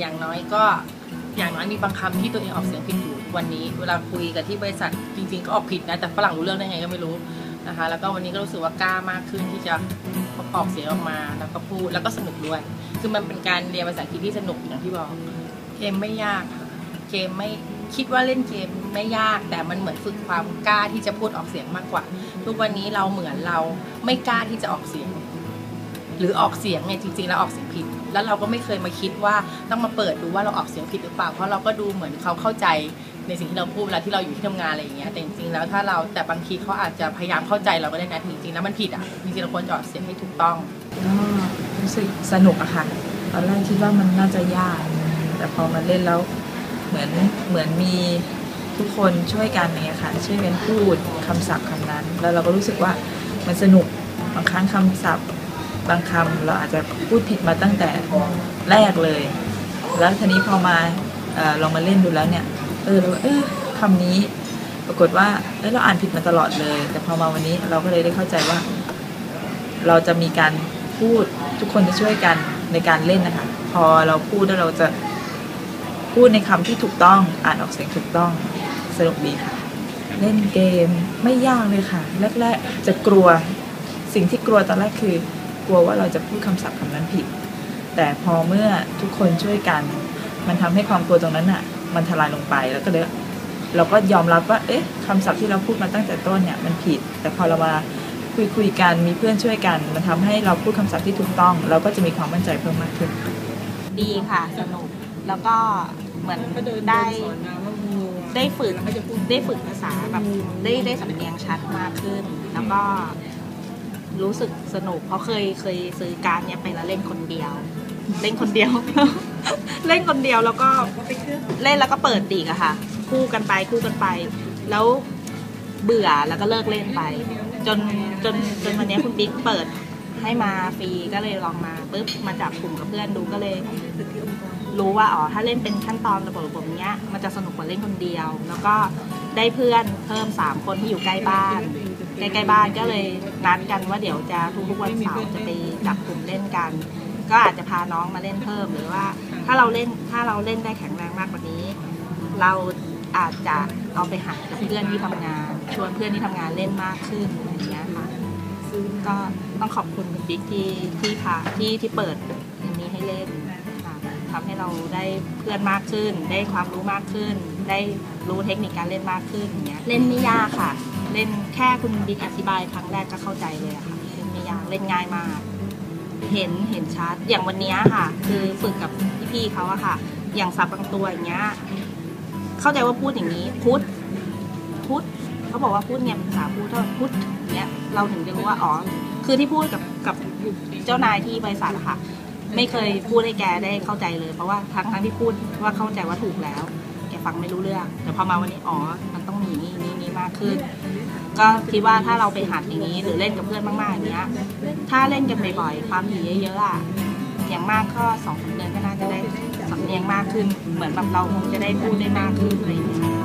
อย่างน้อยก็อย่างน้อยมีบางคำที่ตัวเองออกเสียงผิดอยู่วันนี้ เวลาคุยกับที่บริษัทจริงๆก็ออกผิดนะแต่ฝรั่งรู้เรื่องได้ไงก็ไม่รู้นะคะ แล้วก็วันนี้ก็รู้สึกว่ากล้ามากขึ้นที่จะออกเสียงออกมาแล้วก็พูดแล้วก็สนุกด้วย คือมันเป็นการเรียนภาษาอังกฤษที่สนุกอย่างที่บอกเกมไม่ยากเกมไม่คิดว่าเล่นเกมไม่ยากแต่มันเหมือนฝึกความกล้าที่จะพูดออกเสียงมากกว่า ทุกวันนี้เราเหมือนเราไม่กล้าที่จะออกเสียง หรือออกเสียงเนี่ยจริงๆแล้วออกเสียงผิด แล้วเราก็ไม่เคยมาคิดว่าต้องมาเปิดดูว่าเราออกเสียงผิดหรือเปล่า เพราะเราก็ดูเหมือนเขาเข้าใจในสิ่งที่เราพูดเวลาที่เราอยู่ที่ทำงานอะไรอย่างเงี้ยแต่จริงๆแล้วถ้าเราแต่บางทีเขาอาจจะพยายามเข้าใจเราก็ได้นะจริงๆแล้วมันผิดอะจริงๆเราควรจะออกเสียงให้ถูกต้องก็รู้สึกสนุกอะค่ะตอนแรกคิดว่ามันน่าจะยาก แต่พอมาเล่นแล้วเหมือนเหมือนมีทุกคนช่วยกันเนี่ยค่ะช่วยกันพูดคำศัพท์คำนั้น แล้วเราก็รู้สึกว่ามันสนุกบางครั้งคำศัพท์ บางคำเราอาจจะพูดผิดมาตั้งแต่แรกเลย แล้วทีนี้พอมาเออลองมาเล่นดูแล้วเนี่ย เออเราเออคำนี้ ปรากฏว่าเออเราอ่านผิดมาตลอดเลย แต่พอมาวันนี้เราก็เลยได้เข้าใจว่า เราจะมีการพูดทุกคนจะช่วยกันในการเล่นนะคะ พอเราพูดแล้วเราจะพูดในคำที่ถูกต้องอ่านออกเสียงถูกต้องสนุกดีค่ะ เล่นเกมไม่ยากเลยค่ะ แรก ๆ จะกลัวสิ่งที่กลัวตอนแรกคือ กลัวว่าเราจะพูดคำศัพท์คำนั้นผิด แต่พอเมื่อทุกคนช่วยกัน มันทำให้ความกลัวตรงนั้นอะ มันทลายลงไปแล้วก็เลยเราก็ยอมรับว่า เอ๊ะคำศัพท์ที่เราพูดมาตั้งแต่ต้นเนี่ยมันผิด แต่พอเรามาคุยคุยกันมีเพื่อนช่วยกัน มันทำให้เราพูดคำศัพท์ที่ถูกต้อง เราก็จะมีความมั่นใจเพิ่มมากขึ้น ดีค่ะสนุกแล้วก็เหมือนได้ได้ฝึกได้ฝึกภาษาแบบได้ได้สำเนียงชัดมากขึ้น แล้วก็ รู้สึกสนุกเพราะเคยเคยซื้อการดเนี่ยไปแล้วเล่นคนเดียว เล่นคนเดียว เล่นคนเดียวแล้วก็เล่นแล้วก็เปิดตีกอะค่ะ คู่กันไปคู่กันไป แล้วเบื่อแล้วก็เลิกเล่นไป จนจนจนวันเนี้ยคุณบิ๊กเปิดให้มาฟรีก็เลยลองมาปุ๊บมาจับกลุ่มกับเพื่อนดูก็เลย รู้ว่าอ๋อถ้าเล่นเป็นขั้นตอนระบบระบบเนี้ยมันจะสนุกกว่าเล่นคนเดียว แล้วก็ได้เพื่อนเพิ่มสามคนที่อยู่ใกล้บ้าน ใกล้ๆบ้านก็เลยนัดกันว่าเดี๋ยวจะทุกๆวันเสาร์จะไปจับกลุ่มเล่นกัน ก็อาจจะพาน้องมาเล่นเพิ่มหรือว่า ถ้าเราเล่นถ้าเราเล่นได้แข็งแรงมากกว่านี้ เราอาจจะเอาไปหากับเพื่อนที่ทำงาน ชวนเพื่อนที่ทำงานเล่นมากขึ้นอะไรอย่างเงี้ยค่ะก็ต้องขอบคุณคุณบิ๊กที่ที่พาที่ที่เปิดอย่างนี้ให้เล่นค่ะทำให้เราได้เพื่อนมากขึ้น ได้ความรู้มากขึ้น ได้รู้เทคนิคการเล่นมากขึ้นอย่างเงี้ยเล่นไม่ยากค่ะ เล่นแค่คุณบิ๊กอธิบายครั้งแรกก็เข้าใจเลยอะค่ะเล่นไม่ยากเล่นง่ายมาก เห็นเห็นชัดอย่างวันนี้ค่ะ คือฝึกกับพี่ๆเขาอะค่ะ อย่างสับบางตัวอย่างเงี้ยเข้าใจว่าพูดอย่างนี้ พุทธพุทธเขาบอกว่าพูดเนี่ยภาษาพูดถ้าพุทธอย่างเงี้ยเราถึงจะรู้ว่าอ๋อคือที่พูดกับกับเจ้านายที่บริษัทอะค่ะ ไม่เคยพูดให้แกได้เข้าใจเลย เพราะว่าทั้งทั้งที่พูดว่าเข้าใจว่าถูกแล้ว ฟังไม่รู้เรื่อง แต่พอมาวันนี้อ๋อ มันต้องมีนี่นี่นี่มากขึ้น ก็คิดว่าถ้าเราไปหัดอย่างนี้ หรือเล่นกับเพื่อนมากๆอย่างเงี้ย ถ้าเล่นกันบ่อยๆความถี่เยอะๆอะอย่างมากก็สองสามเดือนก็น่าจะได้สำเนียงมากขึ้น เหมือนแบบเราคงจะได้พูดได้มากขึ้นอะไรอย่างเงี้ย